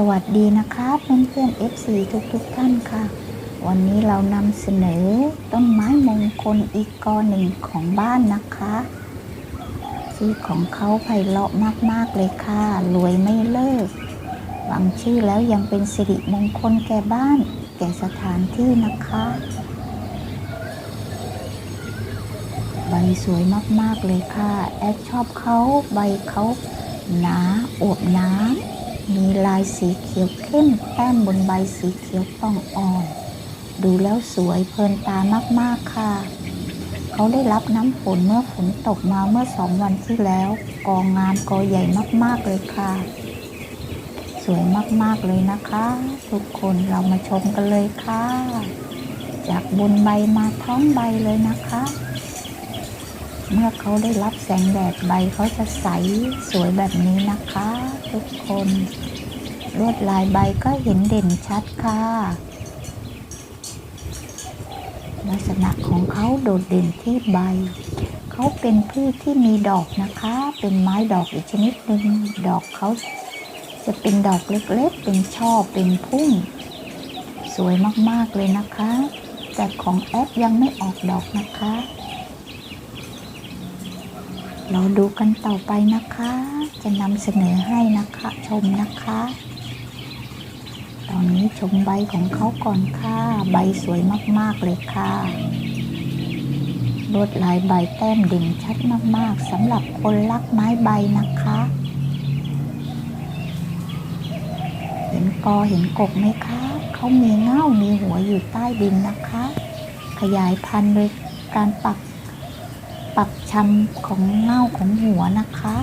สวัสดีนะคะเพื่อนเพื่อน FC ทุกทุกๆท่านค่ะ วันนี้เรานำเสนอต้นไม้มงคลอีกกอหนึ่งของบ้านนะคะชื่อของเขาไพเราะมากๆเลยค่ะ รวยไม่เลิกฟังชื่อแล้วยังเป็นสิริมงคลแก่บ้าน แก่สถานที่นะคะ ใบสวยมากๆเลยค่ะ แอดชอบเขาใบเขาหนาอวบน้ำ มีลายสีเขียวเข้มแต้มบนใบสีเขียวป่องอ่อน ดูแล้วสวยเพลินตามากๆค่ะ เขาได้รับน้ำฝนเมื่อฝนตกมาเมื่อสองวันที่แล้ว กองงามกอใหญ่มากๆเลยค่ะ สวยมากๆเลยนะคะ ทุกคนเรามาชมกันเลยค่ะ จากบนใบมาท้องใบเลยนะคะ เมื่อเขาได้รับแสงแดดใบเขาจะใสสวยแบบนี้นะคะ ทุกคนลวดลายใบก็เห็นเด่นชัดค่ะ ลักษณะของเขาโดดเด่นที่ใบ เขาเป็นพืชที่มีดอกนะคะ เป็นไม้ดอกอีกชนิดหนึ่งดอกเขาจะเป็นดอกเล็กๆ เป็นช่อ เป็นพุ่มสวยมากๆเลยนะคะ แต่ของแอปยังไม่ออกดอกนะคะ เราดูกันต่อไปนะคะ จะนำเสนอให้นะคะ ชมนะคะ ตอนนี้ชมใบของเขาก่อนค่ะ ใบสวยมากๆเลยค่ะลวดลายใบแต้มเด่นชัดมากๆสำหรับคนรักไม้ใบนะคะ เห็นกอเห็นกกไหมคะเขามีเง่ามีหัวอยู่ใต้ดินนะคะ ขยายพันธุ์โดยการปัก ปักชำของเง่าของหัวนะคะ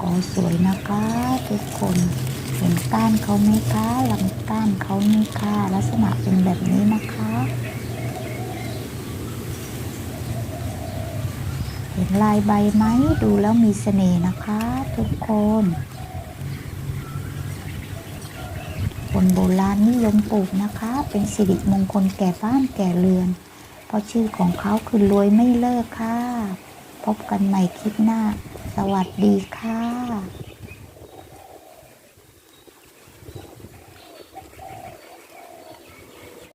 ก็สวยนะคะ ทุกคนเห็นก้านเขาไหมคะลำก้านเขานี่ค่ะลักษณะเป็นแบบนี้นะคะเห็นลายใบไหมดูแล้วมีเสน่ห์นะคะ ทุกคน คนโบราณนิยมปลูกนะคะ เป็นสิริมงคลแก่บ้านแก่เรือน ราะชื่อของเขาคือรวยไม่เลิกค่ะ พบกันใหม่คลิปหน้า สวัสดีค่ะ